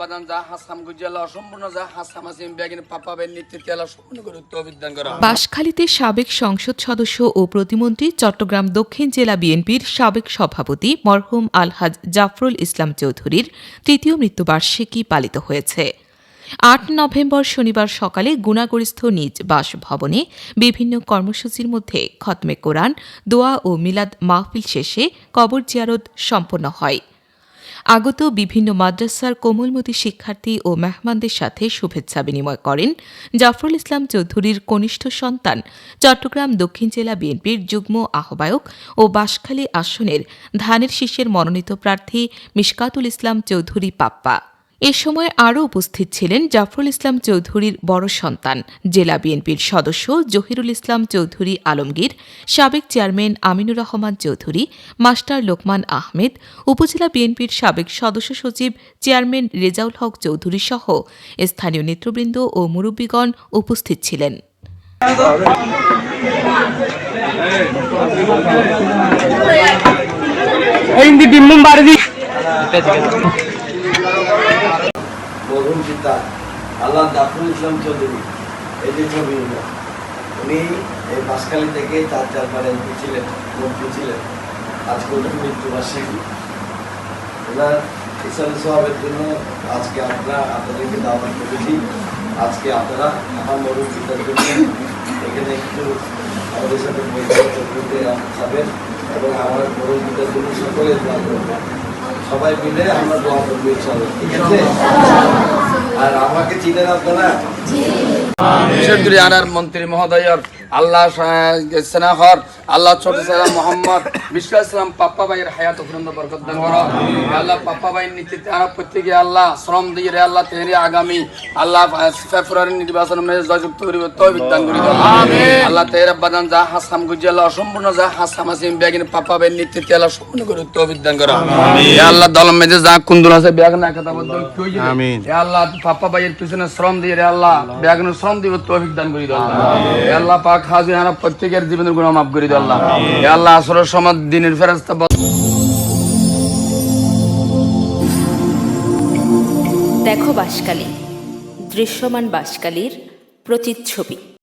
বাদান যা হাসাম যা হাসাম সম্পূর্ণ করে তৌফিক করো। সাবেক সংসদ সদস্য ও প্রতিমন্ত্রী চট্টগ্রাম দক্ষিণ জেলা বিএনপির সাবেক সভাপতি মরহুম আলহাজ জাফরুল ইসলাম চৌধুরীর তৃতীয় মৃত্যুবার্ষিকী পালিত হয়েছে। আট নভেম্বর শনিবার সকালে গুণাগরিস্থ নিজ বাসভবনে বিভিন্ন কর্মসূচির মধ্যে খতমে কোরআন, দোয়া ও মিলাদ মাহফিল শেষে কবর জিয়ারত সম্পন্ন হয়। আগত বিভিন্ন মাদ্রাসার কোমলমতি শিক্ষার্থী ও মেহমানদের সাথে শুভেচ্ছা বিনিময় করেন জাফরুল ইসলাম চৌধুরীর কনিষ্ঠ সন্তান, চট্টগ্রাম দক্ষিণ জেলা বিএনপির যুগ্ম আহ্বায়ক ও বাঁশখালী আসনের ধানের শীষের মনোনীত প্রার্থী মিশকাতুল ইসলাম চৌধুরী পাপ্পা। এ সময় আরও উপস্থিত ছিলেন জাফরুল ইসলাম চৌধুরীর বড় সন্তান। জেলা বিএনপির সদস্য জহিরুল ইসলাম চৌধুরী আলমগীর, সাবেক চেয়ারম্যান আমিনুর রহমান চৌধুরী, মাস্টার লোকমান আহমেদ, উপজেলা বিএনপির সাবেক সদস্য সচিব চেয়ারম্যান রেজাউল হক চৌধুরী সহ স্থানীয় নেতৃবৃন্দ ও মুরব্বীগণ উপস্থিত ছিলেন। Mumbai মরহুম পিতা আল্লাহ জাফরুল ইসলাম চৌধুরী, এই যে ছবি উনি এই বাসখালী থেকে চার চারবার এমপি ছিলেন, মন্ত্রী ছিলেন। আজকে ওনার মৃত্যুবার্ষিকী। ওনার ইসলাম সাহাবের জন্য আজকে আপনারা আপনাদেরকে দাওয়াত করেছি। আজকে আপনারা আমার মরহুম পিতার জন্য এখানে একটু আমাদের সাথে বৈঠক খাবেন এবং আমার মরহুম পিতার জন্য সকলে দোয়া সবাই মিলে আমরা দোয়া করব আর আমাকে চিনেন আপনারা বিশেষ করে আনার মন্ত্রী মহোদয়র আল্লাহ সেনাহর আল্লাহ ছোট সালাম মোহাম্মদ বিশ্বর ইসলাম পাপ্পা ভাইয়ের হায়াত অভিনন্দ বরকত দান করো। আল্লাহ পাপ্পা ভাইয়ের নীতিতে আর প্রত্যেকে আল্লাহ শ্রম দিয়ে রে আল্লাহ তেহরি আগামী। আল্লাহ ফেব্রুয়ারি নির্বাচন জয়যুক্ত করিব তৌফিক দান করি আল্লাহ তেহরা বাদান যা হাসাম গুজিয়াল্লাহ অসম্পূর্ণ যা হাসাম আসিম বেগিন পাপ্পা ভাইয়ের নীতিতে আল্লাহ সম্পূর্ণ করে তৌফিক দান করো। আল্লাহ দলম মেজে যা কুন্দুল আছে বেগ না কথা বলতে আল্লাহ পাপ্পা ভাইয়ের পিছনে শ্রম দিয়ে রে আল্লাহ বেগন শ্রম দিব তৌফিক দান করি আল্লাহ। আল্লাহ পাক প্রত্যেকের জীবনের গুণ মাফ করে দিও আল্লাহ। আল্লাহ আসরের সময় দিনের ফেরাস্তা দেখো বাসকালী দৃশ্যমান বাসকালীর প্রতিচ্ছবি।